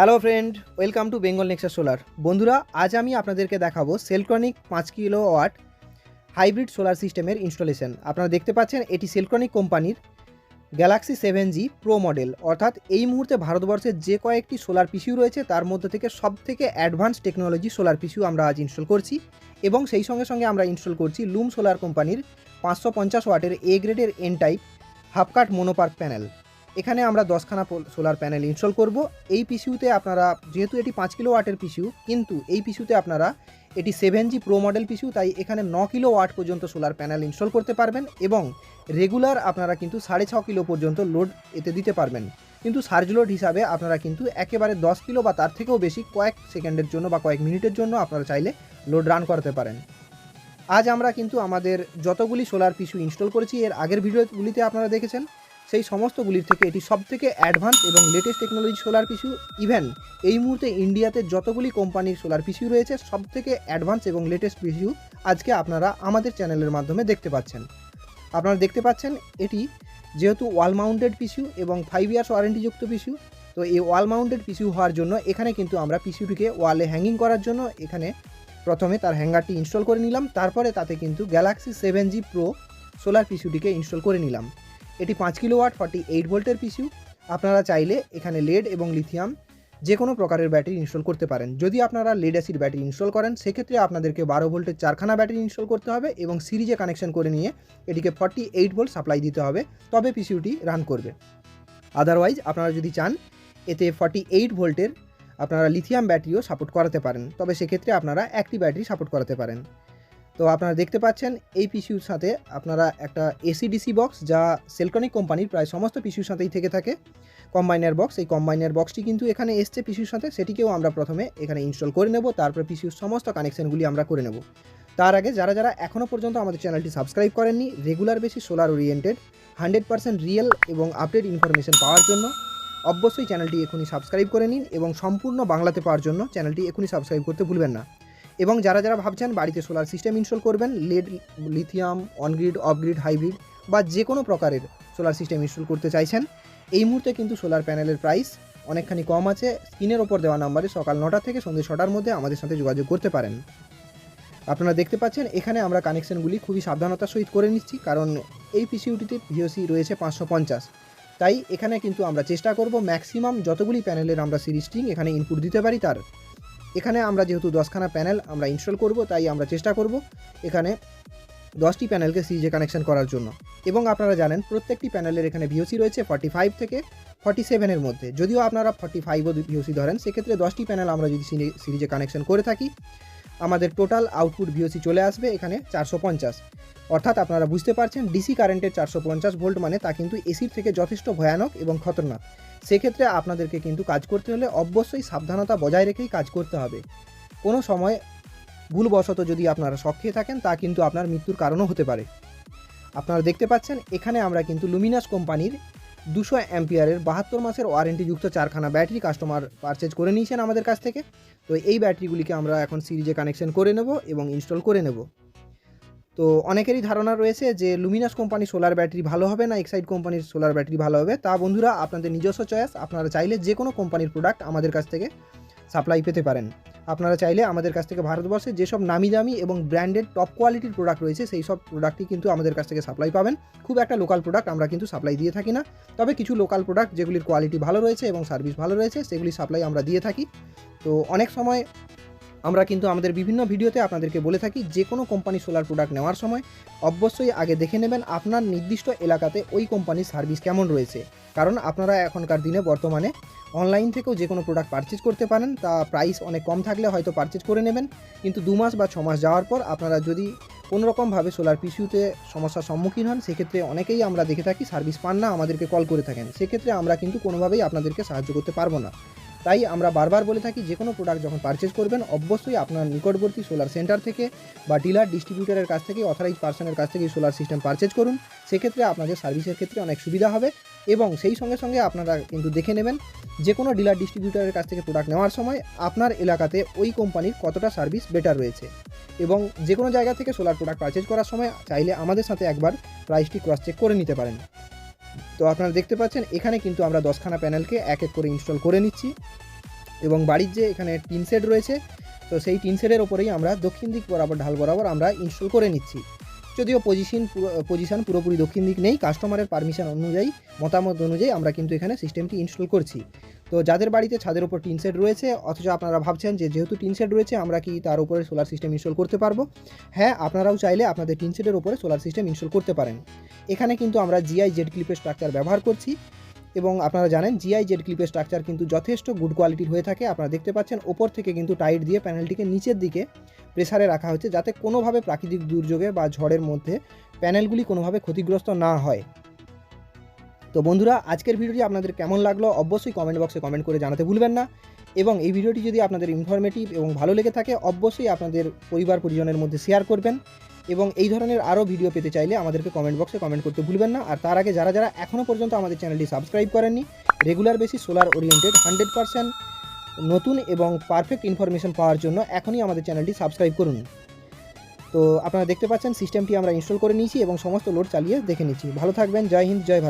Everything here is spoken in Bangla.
Hello friend welcome to Bengal Nexa solar বন্ধুরা, আজ আমি আপনাদেরকে দেখাবো সেলক্রনিক পাঁচ কিলো ওয়াট হাইব্রিড সোলার সিস্টেমের ইনস্টলেশন। আপনারা দেখতে পাচ্ছেন, এটি সেলক্রনিক কোম্পানির Galaxy seven G pro model অর্থাৎ এই মুহূর্তে ভারতবর্ষের যে কয়েকটি সোলার পিসিউ রয়েছে, তার মধ্যে থেকে সব থেকে অ্যাডভান্স টেকনোলজি সোলার পিসিউ আমরা আজ ইনস্টল করছি এবং সেই সঙ্গে সঙ্গে আমরা ইনস্টল করছি লুম সোলার কোম্পানির পাঁচশো পঞ্চাশ ওয়াটের এ গ্রেডের N type half cut mono PERC panel এখানে আমরা দশখানা সোলার প্যানেল ইনস্টল করব। এই পিসিউতে আপনারা, যেহেতু এটি পাঁচ কিলো ওয়াটের পিসিউ কিন্তু এই পিসিউতে আপনারা এটি seven G pro model PCU তাই এখানে ন কিলো ওয়াট পর্যন্ত সোলার প্যানেল ইনস্টল করতে পারবেন এবং রেগুলার আপনারা কিন্তু সাড়ে ছ কিলো পর্যন্ত লোড এতে দিতে পারবেন। কিন্তু সার্জ লোড হিসাবে আপনারা কিন্তু একেবারে দশ কিলো বা তার থেকেও বেশি কয়েক সেকেন্ডের জন্য বা কয়েক মিনিটের জন্য আপনারা চাইলে লোড রান করতে পারেন। আজ আমরা কিন্তু আমাদের যতগুলি সোলার পিসিউ ইনস্টল করেছি, এর আগের ভিডিওগুলিতে আপনারা দেখেছেন। সেই সমস্তগুলির থেকে এটি সব থেকে অ্যাডভান্স এবং latest technology solar PCU even এই মুহূর্তে ইন্ডিয়াতে যতগুলি কোম্পানির সোলার পিসিউ রয়েছে সব থেকে অ্যাডভান্স এবং লেটেস্ট পিসিউ আজকে আপনারা আমাদের চ্যানেলের মাধ্যমে দেখতে পাচ্ছেন। আপনারা দেখতে পাচ্ছেন এটি যেহেতু ওয়াল মাউন্টেড পিসিউ এবং ফাইভ ইয়ার্স ওয়ারেন্টিযুক্ত পিসিউ তো এই ওয়াল মাউন্টেড পিসিউ হওয়ার জন্য এখানে কিন্তু আমরা পিসিউটিকে ওয়ালে হ্যাঙ্গিং করার জন্য এখানে প্রথমে তার হ্যাঙ্গারটি ইনস্টল করে নিলাম, তারপরে তাতে কিন্তু Galaxy seven G pro solar পিসিউটিকে install করে নিলাম। এটি পাঁচ কিলো ওয়াট ফর্টি এইট ভোল্টের পিসিউ আপনারা চাইলে এখানে লেড এবং লিথিয়াম যে কোনো প্রকারের ব্যাটারি ইনস্টল করতে পারেন। যদি আপনারা লেড অ্যাসিড ব্যাটারি ইনস্টল করেন, সেক্ষেত্রে আপনাদেরকে বারো ভোল্টের চারখানা ব্যাটারি ইনস্টল করতে হবে এবং সিরিজে কানেকশন করে নিয়ে এটিকে ফর্টি এইট ভোল্ট সাপ্লাই দিতে হবে, তবে পিসিউটি রান করবে। আদারওয়াইজ আপনারা যদি চান, এতে ফর্টি এইট ভোল্টের আপনারা লিথিয়াম ব্যাটারিও সাপোর্ট করাতে পারেন, তবে সেক্ষেত্রে আপনারা একটি ব্যাটারি সাপোর্ট করাতে পারেন। তো আপনারা দেখতে পাচ্ছেন, এই পিসিউর সাথে আপনারা একটা এসিডিসি বক্স যা সেলকনিক কোম্পানির প্রায় সমস্ত পিসিউর সাথেই থেকে থাকে। কম্বাইনার বক্স এই কম্বাইনার বক্সটি কিন্তু এখানে এসছে পিসিউর সাথে, সেটিকেও আমরা প্রথমে এখানে ইনস্টল করে নেব, তারপরে পিসিউর সমস্ত কানেকশনগুলি আমরা করে নেব। তার আগে যারা যারা এখনও পর্যন্ত আমাদের চ্যানেলটি সাবস্ক্রাইব করেননি রেগুলার বেশি solar oriented hundred percent real এবং আপডেট ইনফরমেশন পাওয়ার জন্য অবশ্যই চ্যানেলটি এখনই সাবস্ক্রাইব করে নিন এবং সম্পূর্ণ বাংলাতে পাওয়ার জন্য চ্যানেলটি এখনই সাবস্ক্রাইব করতে ভুলবেন না। এবং যারা যারা ভাবছেন বাড়িতে সোলার সিস্টেম ইনস্টল করবেন lead lithium on grid off grid hybrid বা যে কোনো প্রকারের সোলার সিস্টেম ইনস্টল করতে চাইছেন, এই মুহূর্তে কিন্তু সোলার প্যানেলের প্রাইস অনেকখানি কম আছে। স্ক্রিনের ওপর দেওয়া নাম্বারে সকাল নটা থেকে সন্ধ্যে ছটার মধ্যে আমাদের সাথে যোগাযোগ করতে পারেন। আপনারা দেখতে পাচ্ছেন, এখানে আমরা কানেকশনগুলি খুবই সাবধানতার সহিত করে নিচ্ছি, কারণ এই পিসিউটিতে ভিওসি রয়েছে পাঁচশো পঞ্চাশ। তাই এখানে কিন্তু আমরা চেষ্টা করব ম্যাক্সিমাম যতগুলি প্যানেলের আমরা সিরিজ স্ট্রিং এখানে ইনপুট দিতে পারি তার। এখানে আমরা যেহেতু দশখানা প্যানেল আমরা ইনস্টল করব, তাই আমরা চেষ্টা করব এখানে দশটি প্যানেলকে সিজে কানেকশন করার জন্য। এবং আপনারা জানেন প্রত্যেকটি প্যানেলের এখানে ভিওসি রয়েছে ফর্টি ফাইভ থেকে ফর্টি সেভেনের মধ্যে। যদিও আপনারা ফর্টি ফাইভও ভিওসি ধরেন, সেক্ষেত্রে দশটি প্যানেল আমরা যদি সিরিজে কানেকশন করে থাকি আমাদের টোটাল আউটপুট ভিওসি চলে আসবে এখানে চারশো পঞ্চাশ। অর্থাৎ আপনারা বুঝতে পারছেন ডিসি কারেন্টের চারশো পঞ্চাশ ভোল্ট মানে তা কিন্তু এসির থেকে যথেষ্ট ভয়ানক এবং খতরনাক। সেক্ষেত্রে আপনাদেরকে কিন্তু কাজ করতে হলে অবশ্যই সাবধানতা বজায় রেখেই কাজ করতে হবে। কোনো সময় ভুলবশত যদি আপনারা খেয়ে থাকেন, তা কিন্তু আপনার মৃত্যুর কারণও হতে পারে। আপনারা দেখতে পাচ্ছেন, এখানে আমরা কিন্তু লুমিনাস কোম্পানির দুশো অ্যাম্পিয়ারের বাহাত্তর মাসের ওয়ারেন্টিযুক্ত চারখানা ব্যাটারি কাস্টমার পারচেজ করে নিয়েছেন আমাদের কাছ থেকে। তো এই ব্যাটারিগুলিকে আমরা এখন সিরিজে কানেকশন করে নেব এবং ইনস্টল করে নেব। তো অনেকেরই ধারণা রয়েছে যে লুমিনাস কোম্পানি সোলার ব্যাটারি ভালো হবে না এক্সাইড কোম্পানির সোলার ব্যাটারি ভালো হবে। তা বন্ধুরা, আপনাদের নিজস্ব চয়েস আপনারা চাইলে যে কোনো কোম্পানির প্রোডাক্ট আমাদের কাছ থেকে সাপ্লাই পেতে পারেন। আপনারা চাইলে আমাদের কাছ থেকে ভারতবর্ষে যেসব নামি দামি এবং ব্র্যান্ডেড টপ কোয়ালিটির প্রোডাক্ট রয়েছে, সেই সব প্রোডাক্টই কিন্তু আমাদের কাছ থেকে সাপ্লাই পাবেন। খুব একটা লোকাল প্রোডাক্ট আমরা কিন্তু সাপ্লাই দিয়ে থাকি না। তবে কিছু লোকাল প্রোডাক্ট যেগুলির কোয়ালিটি ভালো রয়েছে এবং সার্ভিস ভালো রয়েছে, সেগুলি সাপ্লাই আমরা দিয়ে থাকি। তো অনেক সময় আমরা কিন্তু আমাদের বিভিন্ন ভিডিওতে আপনাদেরকে বলে থাকি, যে কোনো কোম্পানি সোলার প্রোডাক্ট নেওয়ার সময় অবশ্যই আগে দেখে নেবেন আপনার নির্দিষ্ট এলাকাতে ওই কোম্পানির সার্ভিস কেমন রয়েছে। কারণ আপনারা এখনকার দিনে বর্তমানে অনলাইন থেকেও যে কোনো প্রোডাক্ট পারচেজ করতে পারেন, তা প্রাইস অনেক কম থাকলে হয়তো পারচেজ করে নেবেন। কিন্তু দু মাস বা ছ মাস যাওয়ার পর আপনারা যদি কোনোরকমভাবে সোলার পিসিউতে সমস্যার সম্মুখীন হন, সেক্ষেত্রে অনেকেই আমরা দেখে থাকি সার্ভিস পান না, আমাদেরকে কল করে থাকেন। সেক্ষেত্রে আমরা কিন্তু কোনোভাবেই আপনাদেরকে সাহায্য করতে পারব না। তাই আমরা বারবার বলে থাকি, যে কোনো প্রোডাক্ট যখন পারচেজ করবেন, অবশ্যই আপনার নিকটবর্তী সোলার সেন্টার থেকে বা ডিলার ডিস্ট্রিবিউটারের কাছ থেকে অথরাইজ পার্সনের কাছ থেকে সোলার সিস্টেম পারচেজ করুন। সেক্ষেত্রে আপনাদের সার্ভিসের ক্ষেত্রে অনেক সুবিধা হবে এবং সেই সঙ্গে সঙ্গে আপনারা কিন্তু দেখে নেবেন, যে কোনো ডিলার ডিস্ট্রিবিউটারের কাছ থেকে প্রোডাক্ট নেওয়ার সময় আপনার এলাকাতে ওই কোম্পানির কতটা সার্ভিস বেটার রয়েছে। এবং যে কোনো জায়গা থেকে সোলার প্রোডাক্ট পারচেজ করার সময় চাইলে আমাদের সাথে একবার প্রাইসটি ক্রস চেক করে নিতে পারেন। তো আপনারা দেখতে পাচ্ছেন, এখানে কিন্তু আমরা দশখানা প্যানেলকে এক এক করে ইনস্টল করে নিচ্ছি। এবং বাড়ির যে এখানে টিন শেড রয়েছে, তো সেই টিন শেডের ওপরেই আমরা দক্ষিণ দিক বরাবর, ঢাল বরাবর আমরা ইনস্টল করে নিচ্ছি। যদিও পজিশন পজিশন পুরোপুরি দক্ষিণ দিক নেই কাস্টমারের পারমিশন অনুযায়ী, মতামত অনুযায়ী আমরা কিন্তু এখানে সিস্টেমটি ইনস্টল করছি। তো যাদের বাড়িতে ছাদের উপর টিন শেড রয়েছে, অথচ আপনারা ভাবছেন যে যেহেতু টিন শেড রয়েছে, আমরা কি তার উপরে সোলার সিস্টেম ইনস্টল করতে পারব? হ্যাঁ আপনারাও চাইলে আপনাদের টিন শেডের উপরে সোলার সিস্টেম ইনস্টল করতে পারেন। এখানে কিন্তু আমরা জিআই জেড ক্লিপের স্ট্রাকচার ব্যবহার করছি এবং আপনারা জানেন জিআই জেড ক্লিপের স্ট্রাকচার কিন্তু যথেষ্ট গুড কোয়ালিটির হয়ে থাকে। আপনারা দেখতে পাচ্ছেন ওপর থেকে কিন্তু টাইট দিয়ে প্যানেলটিকে নিচের দিকে প্রেসারে রাখা হচ্ছে যাতে কোনোভাবে প্রাকৃতিক দুর্যোগে বা ঝড়ের মধ্যে প্যানেলগুলি কোনোভাবে ক্ষতিগ্রস্ত না হয়। তো বন্ধুরা, আজকের ভিডিওটি আপনাদের কেমন লাগল অবশ্যই কমেন্ট বক্সে কমেন্ট করে জানাতে ভুলবেন না। এবং এই ভিডিওটি যদি আপনাদের ইনফরমেটিভ এবং ভালো লেগে থাকে, অবশ্যই আপনাদের পরিবার পরিজনের মধ্যে শেয়ার করবেন। এবং এই ধরনের আরও ভিডিও পেতে চাইলে আমাদেরকে কমেন্ট বক্সে কমেন্ট করতে ভুলবেন না। আর তার আগে যারা যারা এখনও পর্যন্ত আমাদের চ্যানেলটি সাবস্ক্রাইব করেননি regular basis solar oriented hundred percent নতুন এবং পারফেক্ট ইনফরমেশন পাওয়ার জন্য এখনই আমাদের চ্যানেলটি সাবস্ক্রাইব করুন। তো আপনারা দেখতে পাচ্ছেন সিস্টেমটি আমরা ইনস্টল করে নিয়েছি এবং সমস্ত লোড চালিয়ে দেখে নিচ্ছি। ভালো থাকবেন, জয় হিন্দ, জয় ভারত।